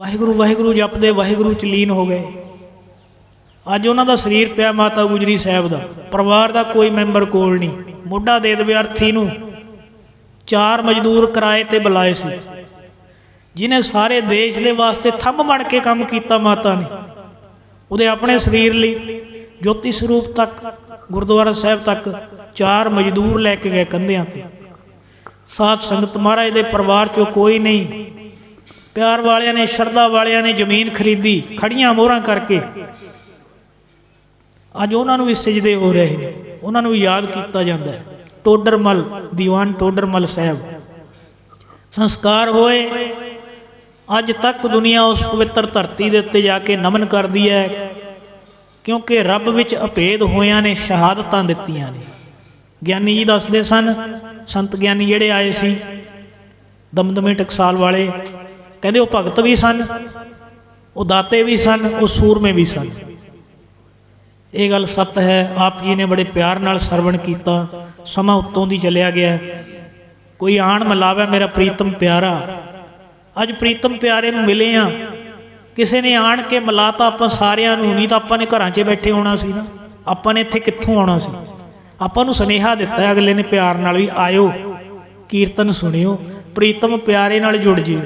ਵਾਹਿਗੁਰੂ ਵਾਹਿਗੁਰੂ ਜਪਦੇ ਵਾਹਿਗੁਰੂ ਚ ਲੀਨ ਹੋ ਗਏ। ਅੱਜ ਉਹਨਾਂ ਦਾ ਸਰੀਰ ਪਿਆ ਮਾਤਾ ਗੁਜਰੀ ਸਾਹਿਬ ਦਾ। ਪਰਿਵਾਰ ਦਾ ਕੋਈ ਮੈਂਬਰ ਕੋਲ ਨਹੀਂ। ਮੋਢਾ ਦੇ ਦੇਵੇ ਅਰਥੀ ਨੂੰ। ਚਾਰ ਮਜ਼ਦੂਰ ਕਿਰਾਏ ਤੇ ਬੁਲਾਏ ਸੀ। ਜਿਨੇ ਸਾਰੇ ਦੇਸ਼ ਦੇ ਵਾਸਤੇ ਥੰਮ ਬਣ ਕੇ ਕੰਮ ਕੀਤਾ ਮਾਤਾ ਨੇ। ਉਹਦੇ ਆਪਣੇ ਸਰੀਰ ਲਈ ਜੋਤੀ ਸਰੂਪ ਤੱਕ, ਗੁਰਦੁਆਰਾ ਸਾਹਿਬ ਤੱਕ ਚਾਰ ਮਜ਼ਦੂਰ ਲੈ ਕੇ ਗਏ ਕੰਧਿਆਂ ਤੇ। ਸਾਧ ਸੰਗਤ ਮਹਾਰਾਜ ਦੇ ਪਰਿਵਾਰ ਚੋਂ ਕੋਈ ਨਹੀਂ ਪਿਆਰ ਵਾਲਿਆਂ ਨੇ, ਸ਼ਰਧਾ ਵਾਲਿਆਂ ਨੇ ਜ਼ਮੀਨ ਖਰੀਦੀ ਖੜੀਆਂ ਮੋਹਰਾਂ ਕਰਕੇ। ਅੱਜ ਉਹਨਾਂ ਨੂੰ ਵੀ ਸਜਦੇ ਹੋ ਰਹੇ ਨੇ। ਉਹਨਾਂ ਨੂੰ ਯਾਦ ਕੀਤਾ ਜਾਂਦਾ ਹੈ। ਟੋਡਰਮਲ, ਦੀਵਾਨ ਟੋਡਰਮਲ ਸਾਹਿਬ। ਸੰਸਕਾਰ ਹੋਏ। ਅੱਜ ਤੱਕ ਦੁਨੀਆ ਉਸ ਪਵਿੱਤਰ ਧਰਤੀ ਦੇ ਉੱਤੇ ਜਾ ਕੇ ਨਮਨ ਕਰਦੀ ਹੈ, ਕਿਉਂਕਿ ਰੱਬ ਵਿੱਚ ਅਭੇਦ ਹੋਇਆਂ ਨੇ, ਸ਼ਹਾਦਤਾਂ ਦਿੱਤੀਆਂ ਨੇ। ਗਿਆਨੀ ਜੀ ਦੱਸਦੇ ਸਨ, ਸੰਤ ਗਿਆਨੀ ਜਿਹੜੇ ਆਏ ਸੀ, ਦਮਦਮੇ ਟਕਸਾਲ ਵਾਲੇ ਕਹਿੰਦੇ ਉਹ ਭਗਤ ਵੀ ਸਨ, ਉਹ ਦਾਤੇ ਵੀ ਸਨ, ਉਹ ਸੂਰਮੇ ਵੀ ਸਨ। ਇਹ ਗੱਲ ਸੱਤ ਹੈ, ਆਪ ਜੀ ਨੇ ਬੜੇ ਪਿਆਰ ਨਾਲ ਸਰਵਣ ਕੀਤਾ, ਸਮਾਂ ਉੱਤੋਂ ਦੀ ਚੱਲਿਆ ਗਿਆ। ਕੋਈ ਆਣ ਮਲਾਵੇ, ਮੇਰਾ ਪ੍ਰੀਤਮ ਪਿਆਰਾ। ਅੱਜ ਪ੍ਰੀਤਮ ਪਿਆਰੇ ਨੂੰ ਮਿਲੇ ਆ। ਕਿਸੇ ਨੇ ਆਣ ਕੇ ਮਿਲਾਤਾ ਆਪਾਂ ਸਾਰਿਆਂ ਨੂੰ, ਨਹੀਂ ਤਾਂ ਆਪਾਂ ਨੇ ਘਰਾਂ 'ਚ ਬੈਠੇ ਹੋਣਾ ਸੀ ਨਾ। ਆਪਾਂ ਨੇ ਇੱਥੇ ਕਿੱਥੋਂ ਆਉਣਾ ਸੀ? ਆਪਾਂ ਨੂੰ ਸੁਨੇਹਾ ਦਿੱਤਾ ਅਗਲੇ ਨੇ ਪਿਆਰ ਨਾਲ ਵੀ ਆਇਓ, ਕੀਰਤਨ ਸੁਣਿਓ, ਪ੍ਰੀਤਮ ਪਿਆਰੇ ਨਾਲ ਜੁੜ ਜਿਓ।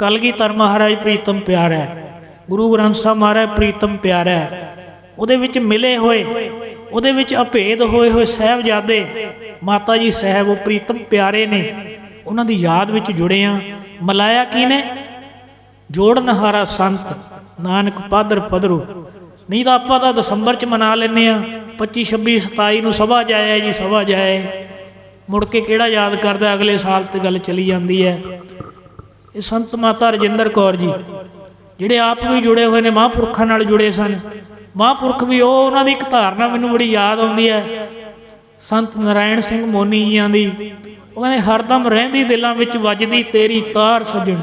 ਕਲਗੀਧਰ ਮਹਾਰਾਜ ਪ੍ਰੀਤਮ ਪਿਆਰਾ ਹੈ ਗੁਰੂ ਗ੍ਰੰਥ ਸਾਹਿਬ ਮਹਾਰਾਜ ਪ੍ਰੀਤਮ ਪਿਆਰਾ ਹੈ ਉਹਦੇ ਵਿੱਚ ਮਿਲੇ ਹੋਏ ਉਹਦੇ ਵਿੱਚ ਅਭੇਦ ਹੋਏ ਹੋਏ ਸਹਿਬਜ਼ਾਦੇ ਮਾਤਾ ਜੀ ਸਾਹਿਬ ਉਹ ਪ੍ਰੀਤਮ ਪਿਆਰੇ ਨੇ ਉਹਨਾਂ ਦੀ ਯਾਦ ਵਿੱਚ ਜੁੜੇ ਆ ਮਲਾਇਆ ਕੀ ਨੇ ਜੋੜਨਹਾਰਾ ਸੰਤ ਨਾਨਕ ਪਾਦਰ ਪਦਰੂ ਨਹੀਂ ਤਾਂ ਆਪਾਂ ਤਾਂ ਦਸੰਬਰ ਚ ਮਨਾ ਲੈਨੇ ਆ 25 26 27 ਨੂੰ ਸਭਾ ਜਾਇਆ ਜੀ ਸਭਾ ਜਾਏ ਮੁੜ ਕੇ ਕਿਹੜਾ ਯਾਦ ਕਰਦਾ ਅਗਲੇ ਸਾਲ ਤੇ ਗੱਲ ਚਲੀ ਜਾਂਦੀ ਹੈ ਇਹ ਸੰਤ ਮਾਤਾ ਰਜਿੰਦਰ ਕੌਰ ਜੀ, ਜਿਹੜੇ ਆਪ ਵੀ ਜੁੜੇ ਹੋਏ ਨੇ, ਮਹਾਂਪੁਰਖਾਂ ਨਾਲ ਜੁੜੇ ਸਨ। ਮਹਾਂਪੁਰਖ ਵੀ ਉਹ, ਉਹਨਾਂ ਦੀ ਇੱਕ ਧਾਰਨਾ ਮੈਨੂੰ ਬੜੀ ਯਾਦ ਆਉਂਦੀ ਹੈ। ਸੰਤ ਨਰਾਇਣ ਸਿੰਘ ਮੋਨੀ ਜੀਆਂ ਦੀ। ਉਹ ਕਹਿੰਦੇ, ਹਰਦਮ ਰਹਿੰਦੀ ਦਿਲਾਂ ਵਿੱਚ ਵੱਜਦੀ ਤੇਰੀ ਤਾਰ ਸਜਣ।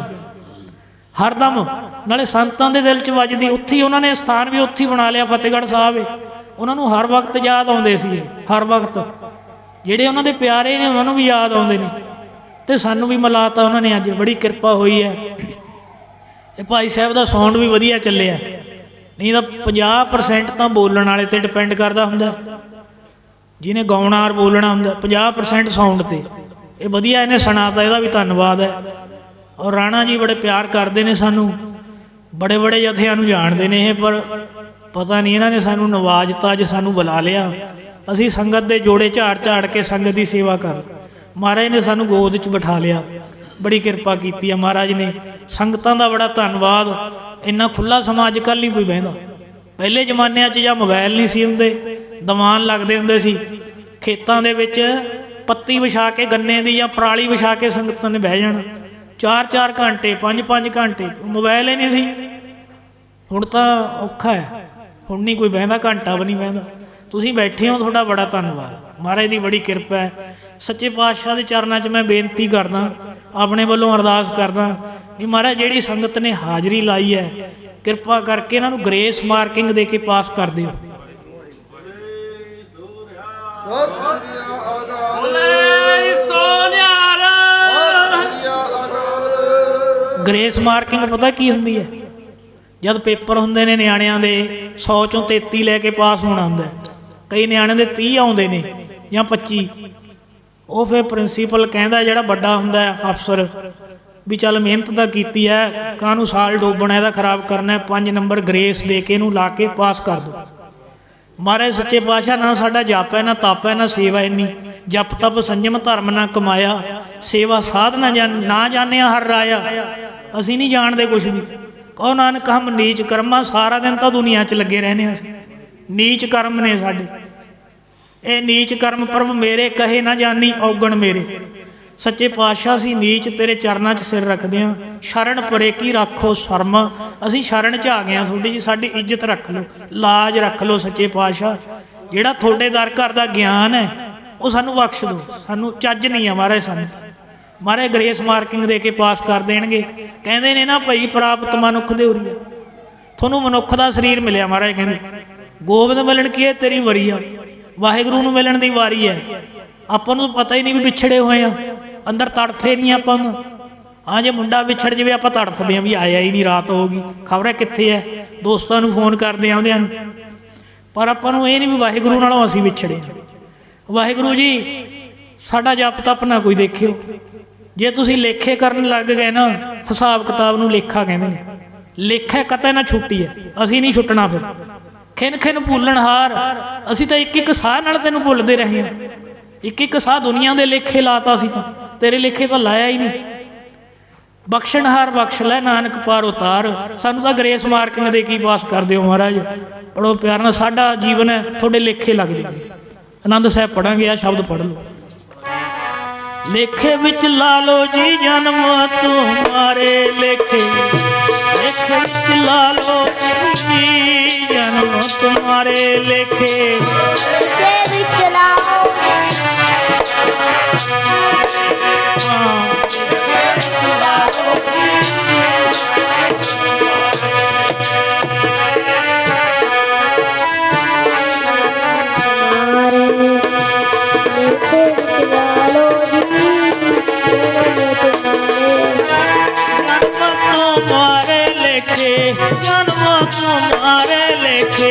ਹਰਦਮ, ਨਾਲੇ ਸੰਤਾਂ ਦੇ ਦਿਲ 'ਚ ਵੱਜਦੀ, ਉੱਥੇ ਉਹਨਾਂ ਨੇ ਸਥਾਨ ਵੀ ਉੱਥੇ ਹੀ ਬਣਾ ਲਿਆ, ਫਤਿਹਗੜ੍ਹ ਸਾਹਿਬ ਉਹਨਾਂ ਨੂੰ ਹਰ ਵਕਤ ਯਾਦ ਆਉਂਦੇ ਸੀ ਹਰ ਵਕਤ। ਜਿਹੜੇ ਉਹਨਾਂ ਦੇ ਪਿਆਰੇ ਨੇ, ਉਹਨਾਂ ਨੂੰ ਵੀ ਯਾਦ ਆਉਂਦੇ ਨੇ। ਤੇ ਸਾਨੂੰ ਵੀ ਮਿਲਾਤਾ ਉਹਨਾਂ ਨੇ ਅੱਜ, ਬੜੀ ਕਿਰਪਾ ਹੋਈ ਹੈ। ਇਹ ਭਾਈ ਸਾਹਿਬ ਦਾ ਸਾਊਂਡ ਵੀ ਵਧੀਆ ਚੱਲਿਆ। ਨਹੀਂ ਤਾਂ 50% ਤਾਂ ਬੋਲਣ ਵਾਲੇ ਤੇ ਡਿਪੈਂਡ ਕਰਦਾ ਹੁੰਦਾ। ਜਿਹਨੇ ਗਾਉਣਾ ਔਰ ਬੋਲਣਾ ਹੁੰਦਾ 50% ਸਾਊਂਡ ਤੇ। ਇਹ ਵਧੀਆ ਇਹਨੇ ਸੁਣਾਤਾ, ਇਹਦਾ ਵੀ ਧੰਨਵਾਦ ਹੈ। ਔਰ ਰਾਣਾ ਜੀ ਬੜੇ ਪਿਆਰ ਕਰਦੇ ਨੇ ਸਾਨੂੰ। ਬੜੇ ਬੜੇ ਜਥਿਆਂ ਨੂੰ ਜਾਣਦੇ ਨੇ ਇਹ, ਪਰ ਪਤਾ ਨਹੀਂ ਇਹਨਾਂ ਨੇ ਸਾਨੂੰ ਨਵਾਜਤਾ ਜੇ ਸਾਨੂੰ ਬੁਲਾ ਲਿਆ। ਅਸੀਂ ਸੰਗਤ ਦੇ ਜੋੜੇ ਝਾੜ ਝਾੜ ਕੇ ਸੰਗਤ ਦੀ ਸੇਵਾ ਕਰ। ਮਹਾਰਾਜ ਨੇ ਸਾਨੂੰ ਗੋਦ 'ਚ ਬਿਠਾ ਲਿਆ। ਬੜੀ ਕਿਰਪਾ ਕੀਤੀ ਆ ਮਹਾਰਾਜ ਨੇ। ਸੰਗਤਾਂ ਦਾ ਬੜਾ ਧੰਨਵਾਦ। ਇੰਨਾ ਖੁੱਲਾ ਅੱਜ ਕੱਲ ਨਹੀਂ ਕੋਈ ਬਹਿੰਦਾ। ਪਹਿਲੇ ਜ਼ਮਾਨਿਆਂ 'ਚ ਜਾਂ ਮੋਬਾਈਲ ਨਹੀਂ ਸੀ ਹੁੰਦੇ। ਦਮਾਨ ਲੱਗਦੇ ਹੁੰਦੇ ਸੀ। ਖੇਤਾਂ ਦੇ ਵਿੱਚ ਪੱਤੀ ਵਿਛਾ ਕੇ, ਗੰਨੇ ਦੀ ਜਾਂ ਪਰਾਲੀ ਵਿਛਾ ਕੇ ਸੰਗਤਾਂ ਨੇ ਬਹਿ ਜਾਣਾ। 4-4 ਘੰਟੇ 5-5 ਘੰਟੇ ਮੋਬਾਈਲ ਹੀ ਨਹੀਂ ਸੀ। ਹੁਣ ਤਾਂ ਔਖਾ ਹੈ। ਹੁਣ ਨਹੀਂ ਕੋਈ ਬਹਿੰਦਾ, ਘੰਟਾ ਵੀ ਨਹੀਂ ਬਹਿੰਦਾ। ਤੁਸੀਂ ਬੈਠੇ ਹੋ, ਤੁਹਾਡਾ ਬੜਾ ਧੰਨਵਾਦ। ਮਹਾਰਾਜ ਦੀ ਬੜੀ ਕਿਰਪਾ ਹੈ। ਸੱਚੇ ਪਾਤਸ਼ਾਹ ਦੇ ਚਰਨਾਂ 'ਚ ਮੈਂ ਬੇਨਤੀ ਕਰਦਾ, ਆਪਣੇ ਵੱਲੋਂ ਅਰਦਾਸ ਕਰਦਾ ਵੀ ਮਹਾਰਾਜ ਜਿਹੜੀ ਸੰਗਤ ਨੇ ਹਾਜ਼ਰੀ ਲਾਈ ਹੈ, ਕਿਰਪਾ ਕਰਕੇ ਇਹਨਾਂ ਨੂੰ ਗ੍ਰੇਸ ਮਾਰਕਿੰਗ ਦੇ ਕੇ ਪਾਸ ਕਰ ਦਿਓ। ਸਤਿ ਗ੍ਰੇਸ ਮਾਰਕਿੰਗ ਪਤਾ ਕੀ ਹੁੰਦੀ ਹੈ? ਜਦ ਪੇਪਰ ਹੁੰਦੇ ਨੇ ਨਿਆਣਿਆਂ ਦੇ 100 ਚੋਂ 33 ਲੈ ਕੇ ਪਾਸ ਹੋਣਾ ਹੁੰਦਾ ਕਈ ਨਿਆਣਿਆਂ ਦੇ 30 ਆਉਂਦੇ ਨੇ ਜਾਂ 25 ਉਹ ਫਿਰ ਪ੍ਰਿੰਸੀਪਲ ਕਹਿੰਦਾ ਜਿਹੜਾ ਵੱਡਾ ਹੁੰਦਾ ਅਫਸਰ ਵੀ ਚੱਲ ਮਿਹਨਤ ਤਾਂ ਕੀਤੀ ਹੈ, ਕਾਹਨੂੰ ਸਾਲ ਡੋਬਣਾ, ਇਹਦਾ ਖਰਾਬ ਕਰਨਾ ਪੰਜ ਨੰਬਰ ਗ੍ਰੇਸ ਦੇ ਕੇ ਇਹਨੂੰ ਲਾ ਕੇ ਪਾਸ ਕਰ ਦਿਓ ਮਹਾਰਾਜ ਸੱਚੇ ਪਾਤਸ਼ਾਹ, ਨਾ ਸਾਡਾ ਜਪ ਹੈ ਨਾ ਤਪ ਹੈ ਨਾ ਸੇਵਾ ਇੰਨੀ। ਜਪ, ਤਪ, ਸੰਜਮ, ਧਰਮ ਨਾ ਕਮਾਇਆ। ਸੇਵਾ ਸਾਧ ਨਾ ਜਾਣ, ਨਾ ਜਾਣਿਆ ਹਰ ਰਾਇਆ। ਅਸੀਂ ਨਹੀਂ ਜਾਣਦੇ ਕੁਝ ਵੀ। ਕਹੋ ਨਾਨਕ, ਹਮ ਨੀਚ ਕਰਮਾਂ, ਸਾਰਾ ਦਿਨ ਤਾਂ ਦੁਨੀਆ 'ਚ ਲੱਗੇ ਰਹਿੰਦੇ ਹਾਂ ਅਸੀਂ। ਨੀਚ ਕਰਮ ਨੇ ਸਾਡੇ। ਇਹ ਨੀਚ ਕਰਮ ਪ੍ਰਭ ਮੇਰੇ, ਕਹੇ ਨਾ ਜਾਣੀ ਔਗਣ ਮੇਰੇ। ਸੱਚੇ ਪਾਤਸ਼ਾਹ ਅਸੀਂ ਨੀਚ ਤੇਰੇ ਚਰਨਾਂ 'ਚ ਸਿਰ ਰੱਖਦੇ ਹਾਂ। ਸ਼ਰਨ ਪਰੇ ਕੀ ਰੱਖੋ ਸ਼ਰਮ। ਅਸੀਂ ਸ਼ਰਨ 'ਚ ਆ ਗਏ ਹਾਂ, ਤੁਹਾਡੀ ਜੀ ਸਾਡੀ ਇੱਜ਼ਤ ਰੱਖ ਲਓ, ਲਾਜ ਰੱਖ ਲਓ ਸੱਚੇ ਪਾਤਸ਼ਾਹ। ਜਿਹੜਾ ਤੁਹਾਡੇ ਦਰ ਘਰ ਦਾ ਗਿਆਨ ਹੈ, ਉਹ ਸਾਨੂੰ ਬਖਸ਼ ਦਿਓ। ਸਾਨੂੰ ਚੱਜ ਨਹੀਂ ਆ ਮਹਾਰਾਜ, ਸਾਨੂੰ ਮਹਾਰਾਜ ਗ੍ਰੇਸ ਮਾਰਕਿੰਗ ਦੇ ਕੇ ਪਾਸ ਕਰ ਦੇਣਗੇ। ਕਹਿੰਦੇ ਨੇ ਨਾ ਭਈ ਪ੍ਰਾਪਤ ਮਨੁੱਖ ਦੇ ਉਰੀਆ ਤੁਹਾਨੂੰ ਮਨੁੱਖ ਦਾ ਸਰੀਰ ਮਿਲਿਆ ਮਹਾਰਾਜ ਕਹਿੰਦੇ। ਗੋਬਿੰਦ ਮਿਲਣ ਕੀ ਹੈ ਤੇਰੀ ਵਰੀ ਆ। ਵਾਹਿਗੁਰੂ ਨੂੰ ਮਿਲਣ ਦੀ ਵਾਰੀ ਹੈ। ਆਪਾਂ ਨੂੰ ਪਤਾ ਹੀ ਨਹੀਂ ਵੀ ਵਿਛੜੇ ਹੋਏ ਆ। ਅੰਦਰ ਤੜਫੇ ਨਹੀਂ ਆਪਾਂ ਨੂੰ। ਹਾਂ, ਜੇ ਮੁੰਡਾ ਵਿਛੜ ਜਵੇ, ਆਪਾਂ ਤੜਫਦੇ ਆਂ ਵੀ ਆਇਆ ਹੀ ਨਹੀਂ, ਰਾਤ ਹੋ ਗਈ। ਖਬਰ ਕਿੱਥੇ ਹੈ ਦੋਸਤਾਂ ਨੂੰ ਫੋਨ ਕਰਦੇ ਆਉਂਦੇ ਹਨ ਪਰ ਆਪਾਂ ਨੂੰ ਇਹ ਨਹੀਂ ਵੀ ਵਾਹਿਗੁਰੂ ਨਾਲੋਂ ਅਸੀਂ ਵਿਛੜੇ ਵਾਹਿਗੁਰੂ ਜੀ, ਸਾਡਾ ਜਪ ਤਪ ਨਾ ਕੋਈ ਦੇਖਿਓ। ਜੇ ਤੁਸੀਂ ਲੇਖੇ ਕਰਨ ਲੱਗ ਗਏ ਨਾ, ਹਿਸਾਬ ਕਿਤਾਬ ਨੂੰ ਲੇਖਾ ਕਹਿੰਦੇ ਨੇ। ਲੇਖਾ ਕਦੇ ਨਾ ਛੁੱਟੀ ਹੈ ਅਸੀਂ ਨਹੀਂ ਛੁੱਟਣਾ ਫਿਰ। ਖਿਨ ਖਿਨ ਭੁੱਲਣਹਾਰ ਅਸੀਂ ਤਾਂ ਇੱਕ ਇੱਕ ਸਾਹ ਨਾਲ ਤੈਨੂੰ ਭੁੱਲਦੇ ਰਹੇ ਹਾਂ। ਇੱਕ ਇੱਕ ਸਾਹ ਦੁਨੀਆ ਦੇ ਲੇਖੇ ਲਾਤਾ ਸੀ ਤਾਂ। ਤੇਰੇ ਲੇਖੇ ਤਾਂ ਲਾਇਆ ਹੀ ਨਹੀਂ। ਬਖਸ਼ਣਹਾਰ ਬਖਸ਼ ਲੈ, ਨਾਨਕ ਪਾਰ ਉਤਾਰ। ਸਾਨੂੰ ਤਾਂ ਗ੍ਰੇਸ ਮਾਰਕਿੰਗ ਦੇ ਕੀ ਪਾਸ ਕਰ ਦਿਓ ਮਹਾਰਾਜ? ਪੜੋ ਪਿਆਰ ਨਾਲ, ਸਾਡਾ ਜੀਵਨ ਹੈ, ਤੁਹਾਡੇ ਲੇਖੇ ਲੱਗ ਜਾਵੇ ਆਨੰਦ ਸਾਹਿਬ ਪੜਾਂਗੇ ਆ ਸ਼ਬਦ ਪੜ ਲਓ। ਲੇਖੇ ਵਿੱਚ ਲਾ ਲੋ ਜੀ ਜਨਮ ਤੁਮਾਰੇ ਲੇਖੇ। ਲੇਖੇ ਵਿੱਚ ਲਾ ਲੋ ਜੀ ਜਨਮ ਤੁਮਾਰੇ ਲੇਖੇ। ਲੇਖੇ ਜਨਮਾਂ ਤੋਂ ਮਾਰੇ ਲੇਖੇ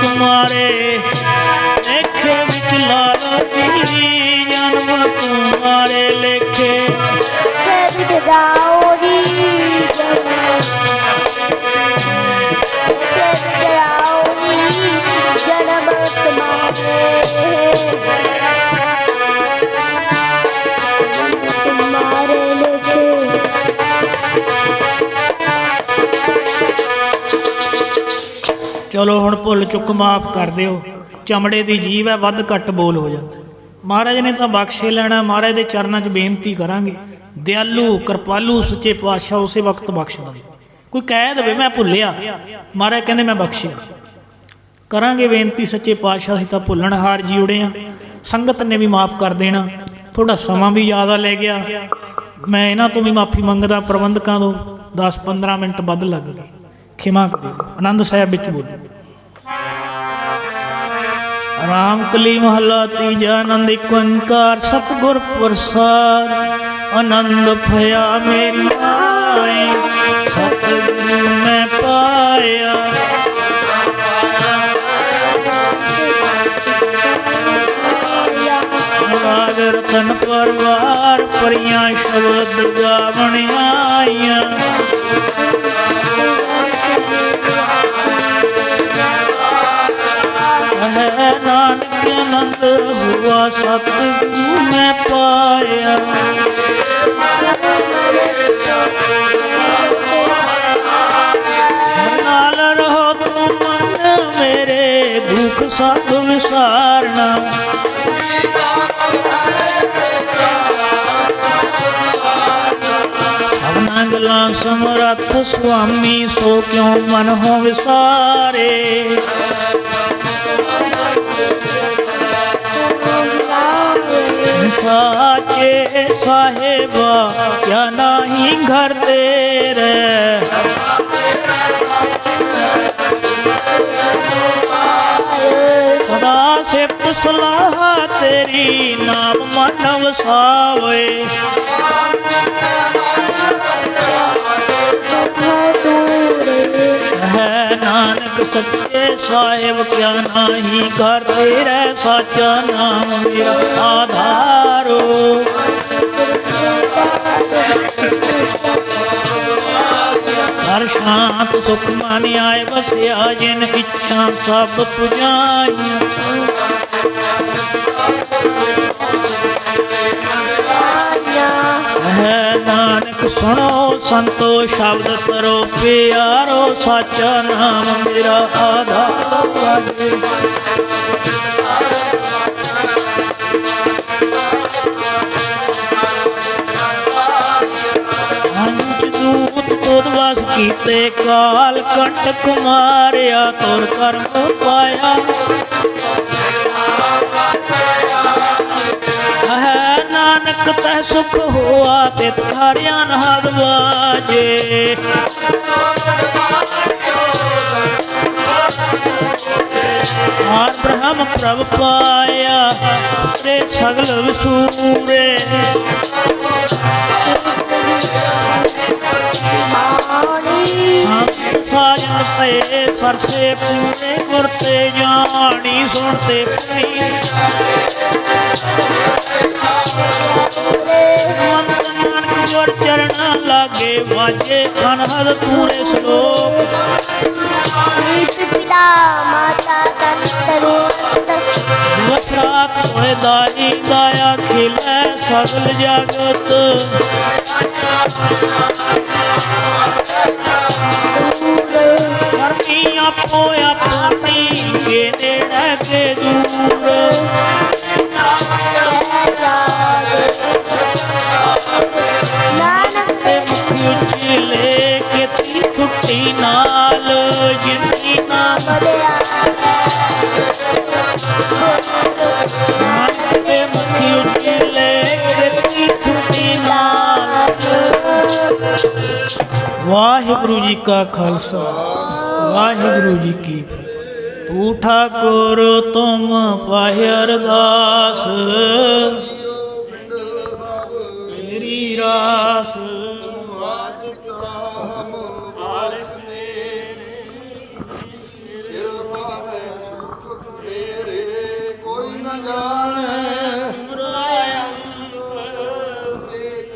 ਤੁਮਾਰੇ ਲੇਖੇ ਵਿੱਚ ਲਾਲੋ ਜੀ ਜਨਮ ਤੁਮਾਰੇ ਲੇਖੇ ਚਲੋ ਹੁਣ ਭੁੱਲ ਚੁੱਕ ਮਾਫ ਕਰ ਦਿਓ। ਚਮੜੇ ਦੀ ਜੀਵ ਹੈ, ਵੱਧ ਘੱਟ ਬੋਲ ਹੋ ਜਾਂਦਾ। ਮਹਾਰਾਜ ਨੇ ਤਾਂ ਬਖਸ਼ੇ ਲੈਣਾ, ਮਹਾਰਾਜ ਦੇ ਚਰਨਾਂ 'ਚ ਬੇਨਤੀ ਕਰਾਂਗੇ। ਦਿਆਲੂ, ਕਿਰਪਾਲੂ, ਸੱਚੇ ਪਾਤਸ਼ਾਹ ਉਸੇ ਵਕਤ ਬਖਸ਼ ਦੇਵੇ ਕੋਈ ਕਹਿ ਦੇਵੇ, ਮੈਂ ਭੁੱਲਿਆ। ਮਹਾਰਾਜ ਕਹਿੰਦੇ, ਮੈਂ ਬਖਸ਼ਿਆ। ਕਰਾਂਗੇ ਬੇਨਤੀ, ਸੱਚੇ ਪਾਤਸ਼ਾਹ, ਅਸੀਂ ਤਾਂ ਭੁੱਲਣ ਹਾਰ ਜੀ ਉੜੇ ਆ। ਸੰਗਤ ਨੇ ਵੀ ਮਾਫ ਕਰ ਦੇਣਾ। ਥੋੜਾ ਸਮਾਂ ਵੀ ਜ਼ਿਆਦਾ ਲੈ ਗਿਆ। ਮੈਂ ਇਹਨਾਂ ਤੋਂ ਵੀ ਮਾਫੀ ਮੰਗਦਾ ਪ੍ਰਬੰਧਕਾਂ ਤੋਂ 10-15 ਮਿੰਟ ਵੱਧ ਲੱਗ ਗਏ ਖਿਮਾ ਕਰਿਓ ਆਨੰਦ ਸਾਹਿਬ ਵਿੱਚ ਬੋਲੋ ਰਾਮ ਕਲੀ ਮਹਲਾ ਤੀਜਾ ਆਨੰਦ ਇੱਕ ਓੰਕਾਰ ਸਤਿਗੁਰ ਪ੍ਰਸਾਦ ਆਨੰਦ ਭਇਆ ਮੇਰੀ ਮਾਏ ਸਤਿਗੁਰ ਮੈਂ ਪਾਇਆ ਰਾਗ ਰਤਨ ਪਰਵਾਰ, ਪਰੀਆਂ ਸ਼ਬਦ ਗਾਵਣ ਆਈਆਂ। ਹੈ ਨਾਨਕ ਅਨੰਦ ਹੁਆ ਸਤਿਗੁਰੂ ਮੈਂ ਪਾਇਆ। ਨਾਲ ਰਹੋ ਤੂੰ ਮਨ ਮੇਰੇ ਦੁੱਖ ਸਭ ਸਭਨਾ ਗੱਲਾਂ ਸਮਰੱਥ ਸੁਆਮੀ, ਸੋ ਕਿਉ ਮਨ ਹੋ ਵਿਸਾਰੇ? ਸਾਚੇ ਸਾਹਿਬਾ, ਕਿਆ ਨਹੀਂ ਘਰ ਤੇਰੇ? ਸਦਾ ਸਿਫਤ ਸਲਾਹ ਤੇਰੀ, ਨਾਮ ਮਨ ਵਸਾਵੇ। ਨਾਨਕ ਸੱਚੇ ਸਾਹਿਬ ਕਿਆ ਨਾਹੀ ਘਰ ਤੇਰੇ ਸਾਚਾ ਨਾਮ ਮੇਰਾ ਆਧਾਰੋ। ਹਰ ਸ਼ਾਂਤ ਸੁਖ ਮਨ ਆਏ ਵਸਿਆ ਜਿਨ ਇੱਛਾ ਸਭ ਪੁਜਾਈਆਂ। ਨਾਨਕ ਸੁਣੋ ਸੰਤੋ ਸ਼ਬਦ ਕਰੋ, ਪਿਆਰੋ ਸਾਚਾ ਨਾਮ ਮੇਰਾ ਆਧਾਰ। ਲਾਗੇ ਵਸ ਕੀਤੇ ਕਾਲ ਕੰਟਕ ਮਾਰਿਆ ਤੁਰ ਕਰਮ ਪਾਇਆ ਹੈ ਸੁਖ ਹੋਆ ਤੇ ਤਾਰਿਆਂ ਨਹਦ ਵਾਜੇ। ਆਰ ਬ੍ਰਹਮ ਪ੍ਰਭ ਪਾਇਆ ਤੇ ਸਗਲ ਵਿਸੂਰੇ। ਮਾਣੀ ਸਾਜਨ ਤੇ ਸਰਸੇ ਪੂਰੇ, ਗੁਰ ਤੇ ਜਾਣੀ ਸੁਣਤੇ ਪਈ। ਨਾਨਕ ਗੁਰ ਚਰਣਾ ਲਾਗੇ ਵਾਜੇ ਅਨਹਦ ਪੂਰੇ ਸ਼ਲੋਕ ਨੀਤ ਪਿਤਾ ਮਾਤਾ ਤੰਤਰੂ ਵਸਰਾਤ ਹੋਏ ਦਾਈ ਦਾਇਆ ਖਿਲੇ ਸਗਲ ਜਗਤ ਕਰਮੀ ਆਪੋ ਆਪਣੀ ਕੇ ਮੁਖੀ ਲੈ ਕੇ ਤੀ ਛੁੱਟੀ ਨਾਲ ਜਿੰਨੀ ਨਾਮ ਬਦਿਆ ਨਾਨਕ ਮੁਖੀ ਉੱਚੀ ਲੈ ਕੇ ਤੀ ਛੁੱਟੀ ਨਾਲ ਵਾਹਿਗੁਰੂ ਜੀ ਕਾ ਖਾਲਸਾ, ਵਾਹਿਗੁਰੂ ਜੀ ਕੀ ਫਤਿਹ। ਤੂੰ ਠਾਕੁਰ, ਤੁਮ ਪਾਹਿ ਅਰਦਾਸ। irás